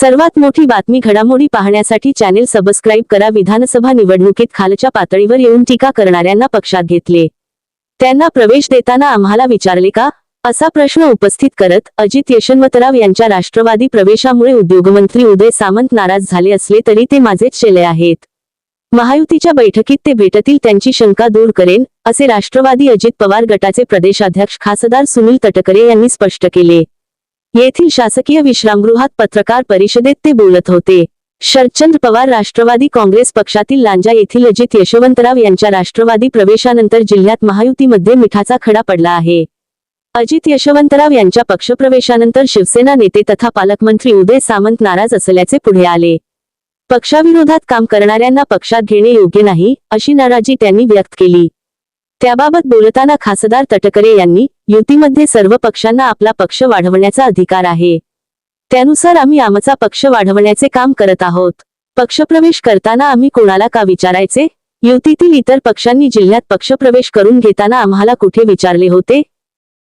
सर्वात मोठी बातमी घडामोडी पाहण्यासाठी चॅनेल सबस्क्राईब करा. विधानसभा निवडणुकीत खालच्या पातळीवर येऊन टीका करणाऱ्यांना पक्षात घेतले. त्यांना प्रवेश देताना आम्हाला विचारले का? असा प्रश्न उपस्थित करत अजित यशवंतराव यांच्या राष्ट्रवादी प्रवेशामुळे उद्योगमंत्री उदय सामंत नाराज झाले असले तरी ते माझेच शेले आहेत. महायुतीच्या बैठकीत ते भेटतील त्यांची शंका दूर करेन असे राष्ट्रवादी अजित पवार गटाचे प्रदेशाध्यक्ष खासदार सुनील तटकरे यांनी स्पष्ट केले. येथील शासकीय विश्रामगृहात पत्रकार परिषदेत ते बोलत होते. शरदचंद्र पवार राष्ट्रवादी काँग्रेस पक्षातील लांजा येथील अजित यशवंतराव यांच्या राष्ट्रवादी प्रवेशानंतर जिल्ह्यात महायुतीमध्ये मिठाचा खडा पडला आहे. अजित यशवंतराव यांच्या पक्षप्रवेशानंतर शिवसेना नेते तथा पालकमंत्री उदय सामंत नाराज असल्याचे पुढे आले. पक्षाविरोधात काम करणाऱ्यांना पक्षात घेणे योग्य नाही अशी नाराजी त्यांनी व्यक्त केली. त्याबाबत बोलताना खासदार तटकरे यांनी युतीमध्ये सर्व पक्षांना आपला पक्ष वाढवण्याचा अधिकार आहे. त्यानुसार आम्ही आमचा पक्ष वाढवण्याचे काम करत आहोत. पक्षप्रवेश करताना आम्ही कोणाला का विचारायचे? युतीतील इतर पक्षांनी जिल्ह्यात पक्षप्रवेश करून घेताना आम्हाला कुठे विचारले होते?